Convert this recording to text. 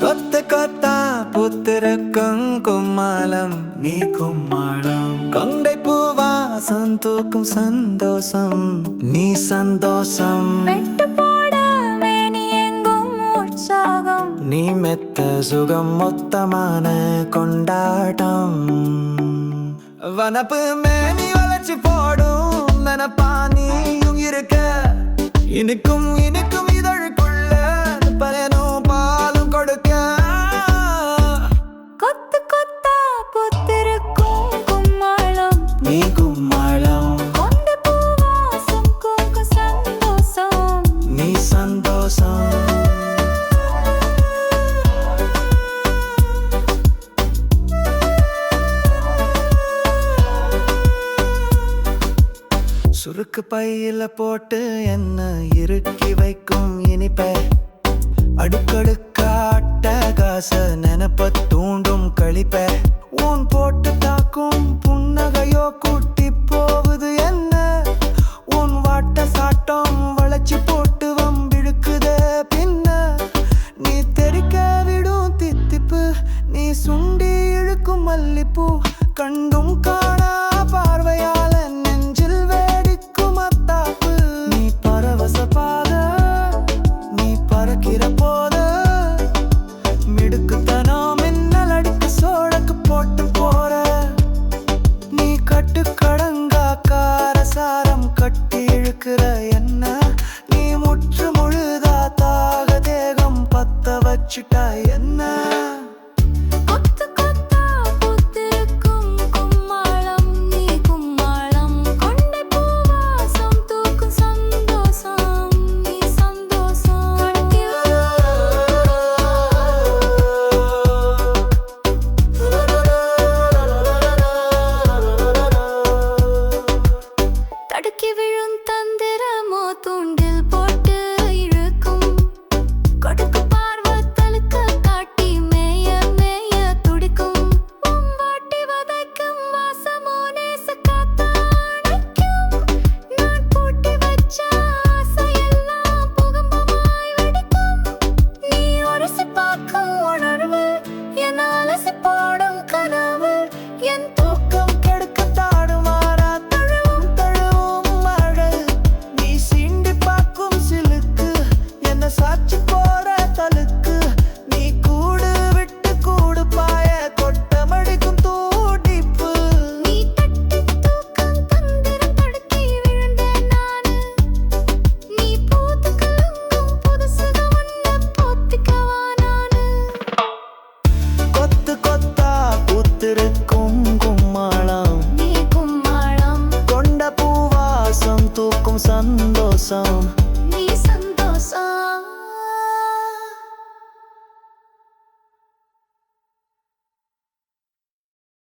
கொத்து கொத்தா புத்திருக்கும் கும்மாளம் நீ கும்மாளம் கொண்டை பூவா சந்தூக்கும் சந்தோஷம் நீ சந்தோஷம். நீ மெத்த சுகம் மொத்தமான கொண்டாட்டம். வனப்பு மேனி வளர்ச்சி போடும் நனப்பா நீயும் இருக்க. இனிக்கும் இனிக்கும் சுருக்கு பையில போட்டு என்ன இறுக்கி வைக்கும் இனிப்ப? அடுக்கடுக்காட்ட காச நினப்ப தூண்டும் கழிப்ப. ஊன் போட்டு தாக்கும் புன்னகையோ கூட்டி போகுது என்ன? உன் வாட்ட சாட்டம் வளைச்சு போட்டு வம்பிழுக்குது பின்ன? நீ தெரிக்க விடும் தித்திப்பு நீ சுண்டி இழுக்கும் மல்லிப்பூ கண்டு night. சந்தோஷம்